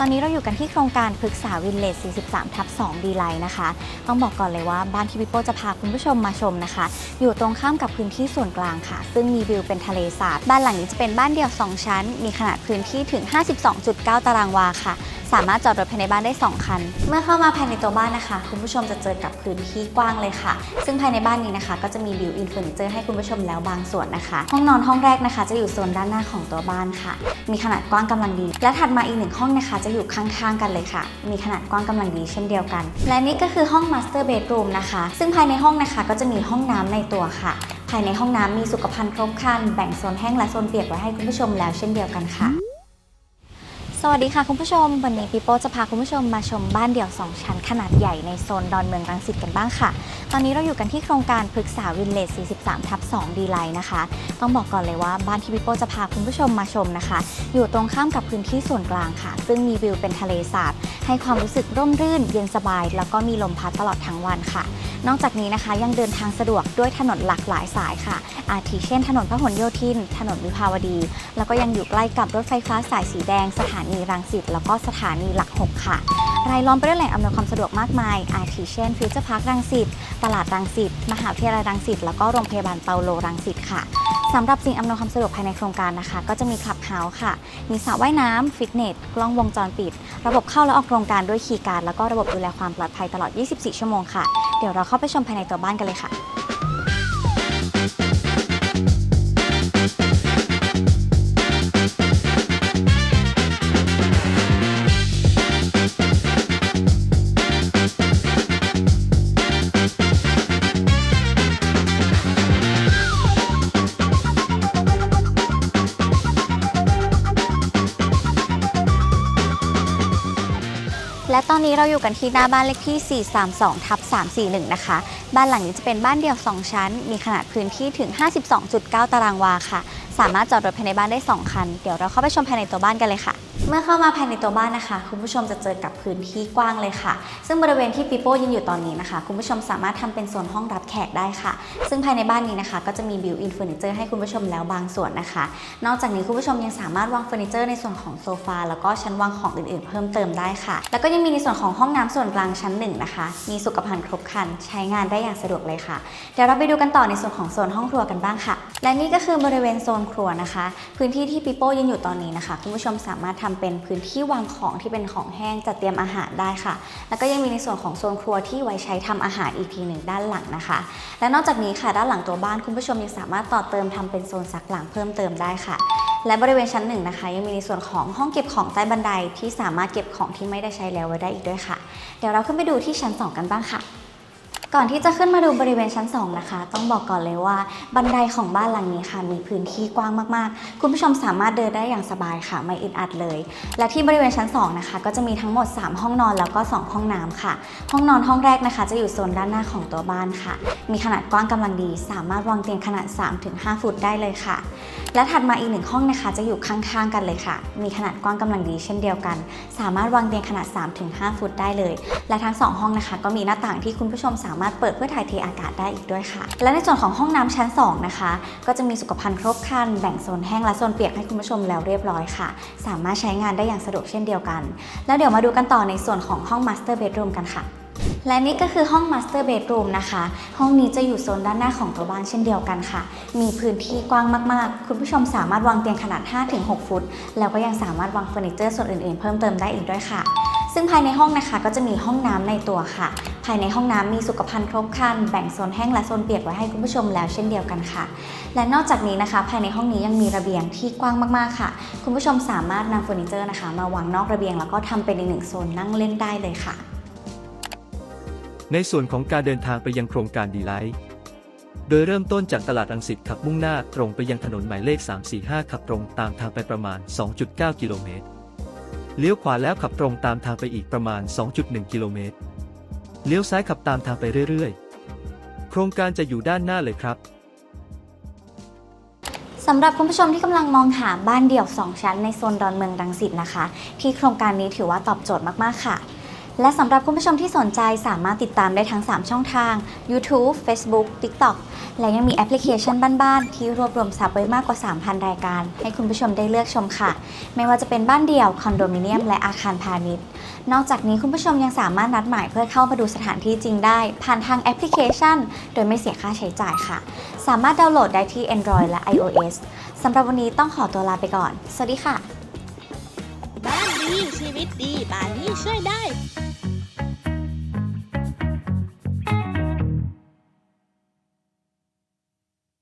ตอนนี้เราอยู่กันที่โครงการพฤกษาวินเลจ43 ทับ2ดีไลน์นะคะ ต้องบอกก่อนเลยว่าบ้านที่พี่โป้จะพาคุณผู้ชมมาชมนะคะ อยู่ตรงข้ามกับพื้นที่ส่วนกลางค่ะ ซึ่งมีวิวเป็นทะเลสาบ บ้านหลังนี้จะเป็นบ้านเดี่ยว 2 ชั้น มีขนาดพื้นที่ถึง 52.9 ตารางวาค่ะ สามารถจอดรถภายในบ้านได้ 2 คัน เมื่อเข้ามาภายในตัวบ้านนะคะ คุณผู้ชมจะเจอกับพื้นที่กว้างเลยค่ะ ซึ่งภายในบ้านนี้นะคะ ก็จะมีบิวอินเฟอร์นิเจอร์ให้คุณผู้ชมแล้วบางส่วนนะคะ ห้องนอนห้องแรกนะคะ จะอยู่โซนด้านหน้าของตัวบ้านค่ะ มีขนาดกว้างกำลังดี และถัดมาอีกหนึ่งห้องนะคะจะอยู่ข้างๆกันเลยค่ะ มีขนาดกว้างกำลังดีเช่นเดียวกัน และนี่ก็คือห้องมาสเตอร์เบดรูมนะคะ ซึ่งภายในห้องนะคะก็จะมีห้องน้ำในตัวค่ะ ภายในห้องน้ำมีสุขภัณฑ์ครบครัน แบ่งโซนแห้งและโซนเปียกไว้ให้คุณผู้ชมแล้วเช่นเดียวกันค่ะ สวัสดีค่ะคุณผู้ชม วันนี้ปีโป้จะพาคุณผู้ชมมาชมบ้านเดี่ยว 2 ชั้นขนาดใหญ่ในโซนดอนเมืองรังสิตกันบ้างค่ะ ตอนนี้เราอยู่กันที่โครงการพฤกษาวินเลจ43 ทับ2ดีไลน์นะคะ ต้องบอกก่อนเลยว่าบ้านที่ปีโป้จะพาคุณผู้ชมมาชมนะคะ อยู่ตรงข้ามกับพื้นที่ส่วนกลางค่ะ ซึ่งมีวิวเป็นทะเลสาบ ให้ความรู้สึกร่มรื่น เย็นสบาย แล้วก็มีลมพัดตลอดทั้งวันค่ะ นอกจากนี้นะคะยังเดินทางสะดวกด้วยถนนหลากหลายสายค่ะ อาทิเช่น ถนนพหลโยธิน ถนนวิภาวดี แล้วก็ยังอยู่ใกล้กับรถไฟฟ้าสายสีแดง สถานีรังสิตแล้วก็สถานีหลักหกค่ะรายล้อมไปด้วยแหล่งอำนวยความสะดวกมากมาย อาทิเช่นฟิวเจอร์พาร์ครังสิต ตลาดรังสิตมหาวิทยาลัยรังสิตแล้วก็โรงพยาบาลเปาโลรังสิตค่ะสำหรับสิ่งอำนวยความสะดวกภายในโครงการนะคะ ก็จะมีคลับเฮาส์ค่ะ มีสระว่ายน้ำฟิตเนส กล้องวงจรปิด ระบบเข้าและออกโครงการด้วยคีย์การ์ดแล้วก็ระบบดูแลความปลอดภัยตลอด 24 ชั่วโมงค่ะ เดี๋ยวเราเข้าไปชมภายในตัวบ้านกันเลยค่ะ และตอนนี้เราอยู่กันที่หน้าบ้านเลขที่ 432ทับ341 นะคะ บ้านหลังนี้จะเป็นบ้านเดี่ยว 2 ชั้น มีขนาดพื้นที่ถึง 52.9 ตารางวาค่ะ สามารถจอดรถภายในบ้านได้ 2 คัน เดี๋ยวเราเข้าไปชมภายในตัวบ้านกันเลยค่ะ เมื่อเข้ามาภายในตัวบ้านนะคะ คุณผู้ชมจะเจอกับพื้นที่กว้างเลยค่ะ ซึ่งบริเวณที่ปีโป้ยืนอยู่ตอนนี้นะคะ คุณผู้ชมสามารถทำเป็นโซนห้องรับแขกได้ค่ะ ซึ่งภายในบ้านนี้นะคะ ก็จะมีบิวอินเฟอร์นิเจอร์ให้คุณผู้ชมแล้วบางส่วนนะคะ นอกจากนี้คุณผู้ชมยังสามารถวางเฟอร์นิเจอร์ในส่วนของโซฟาแล้วก็ชั้นวางของอื่นๆ เพิ่มเติมได้ค่ะ แล้วก็ยังมีในส่วนของห้องน้ำส่วนกลางชั้นหนึ่งนะคะ มีสุขภัณฑ์ครบครันใช้งานได้อย่างสะดวกเลยค่ะ เดี๋ยวเราไปดูกันต่อในส่วนของโซนห้องครัวกันบ้างค่ะ และนี่ก็คือบริเวณโซนครัวนะคะ พื้นที่ที่ปีโป้ยืนอยู่ตอนนี้นะคะคุณผู้ชมสามารถทำเป็นพื้นที่วางของที่เป็นของแห้งจัดเตรียมอาหารได้ค่ะ แล้วก็ยังมีในส่วนของโซนครัวที่ไว้ใช้ทำอาหารอีกทีหนึ่งด้านหลังนะคะ และนอกจากนี้ค่ะด้านหลังตัวบ้านคุณผู้ชมยังสามารถต่อเติมทำเป็นโซนซักหลังเพิ่มเติมได้ค่ะและบริเวณชั้นหนึ่งนะคะ ยังมีในส่วนของห้องเก็บของใต้บันไดที่สามารถเก็บของที่ไม่ได้ใช้แล้วไว้ได้อีกด้วยค่ะ เดี๋ยวเราขึ้นไปดูที่ชั้น 2 กันบ้างค่ะ ก่อนที่จะขึ้นมาดูบริเวณชั้น 2 นะคะ ต้องบอกก่อนเลยว่า บันไดของบ้านหลังนี้ค่ะ มีพื้นที่กว้างมากๆ คุณผู้ชมสามารถเดินได้อย่างสบายค่ะ ไม่อึดอัดเลย และที่บริเวณชั้น 2 นะคะ ก็จะมีทั้งหมด 3 ห้องนอนแล้วก็ 2 ห้องน้ำค่ะ ห้องนอนห้องแรกนะคะ จะอยู่โซนด้านหน้าของตัวบ้านค่ะ มีขนาดกว้างกำลังดี สามารถวางเตียงขนาด 3-5 ฟุตได้เลยค่ะ และถัดมาอีกหนึ่งห้องนะคะ จะอยู่ข้างๆกันเลยค่ะ มีขนาดกว้างกำลังดีเช่นเดียวกัน สามารถวางเตียงขนาด 3-5 ฟุตได้เลย และทั้ง 2 ห้องนะคะ ก็มีหน้าต่างที่คุณผู้ชมสามารถเปิดเพื่อถ่ายเทอากาศได้อีกด้วยค่ะ และในส่วนของห้องน้ำชั้น 2 นะคะ ก็จะมีสุขภัณฑ์ครบครันแบ่งโซนแห้งและโซนเปียกให้คุณผู้ชมแล้วเรียบร้อยค่ะ สามารถใช้งานได้อย่างสะดวกเช่นเดียวกัน แล้วเดี๋ยวมาดูกันต่อในส่วนของห้อง Master Bedroom กันค่ะและนี่ก็คือห้อง Master Bedroom นะคะ ห้องนี้จะอยู่โซนด้านหน้าของตัวบ้านเช่นเดียวกันค่ะ มีพื้นที่กว้างมากๆ คุณผู้ชมสามารถวางเตียงขนาด 5-6 ฟุต แล้วก็ยังสามารถวางเฟอร์นิเจอร์ส่วนอื่นๆ เพิ่มเติมได้อีกด้วยค่ะ ซึ่งภายในห้องนะคะก็จะมีห้องน้ำในตัวค่ะ ภายในห้องน้ำมีสุขภัณฑ์ครบครัน แบ่งโซนแห้งและโซนเปียกไว้ให้คุณผู้ชมแล้วเช่นเดียวกันค่ะ และนอกจากนี้นะคะ ภายในห้องนี้ยังมีระเบียงที่กว้างมากๆค่ะ คุณผู้ชมสามารถนำเฟอร์นิเจอร์นะคะ มาวางนอกระเบียงแล้วก็ทำเป็นอีกหนึ่งโซนนั่งเล่นได้เลยค่ะ ในส่วนของการเดินทางไปยังโครงการดีไลท์โดยเริ่มต้นจากตลาดรังสิตขับมุ่งหน้าตรงไปยังถนนหมายเลข 345 ขับตรงตามทางไปประมาณ 2.9 กิโลเมตร เลี้ยวขวาแล้วขับตรงตามทางไปอีกประมาณ 2.1 กิโลเมตร เลี้ยวซ้ายขับตามทางไปเรื่อยๆ โครงการจะอยู่ด้านหน้าเลยครับ สำหรับคุณผู้ชมที่กำลังมองหาบ้านเดี่ยว 2 ชั้นในโซนดอนเมืองรังสิตนะคะ ที่โครงการนี้ถือว่าตอบโจทย์มากๆค่ะ และสำหรับคุณผู้ชมที่สนใจสามารถติดตามได้ทั้ง 3 ช่องทาง YouTube Facebook TikTok และยังมีแอปพลิเคชันบ้านๆ ที่รวบรวมทรัพย์ไว้มากกว่า 3,000 รายการ ให้คุณผู้ชมได้เลือกชมค่ะ ไม่ว่าจะเป็นบ้านเดี่ยว คอนโดมิเนียม และอาคารพาณิชย์ นอกจากนี้คุณผู้ชมยังสามารถนัดหมายเพื่อเข้ามาดูสถานที่จริงได้ ผ่านทางแอปพลิเคชัน โดยไม่เสียค่าใช้จ่ายค่ะ สามารถดาวน์โหลดได้ที่ Android และ iOS สำหรับวันนี้ต้องขอตัวลาไปก่อน สวัสดีค่ะ บ้านดีชีวิตดีบ้านนี้ช่วยได้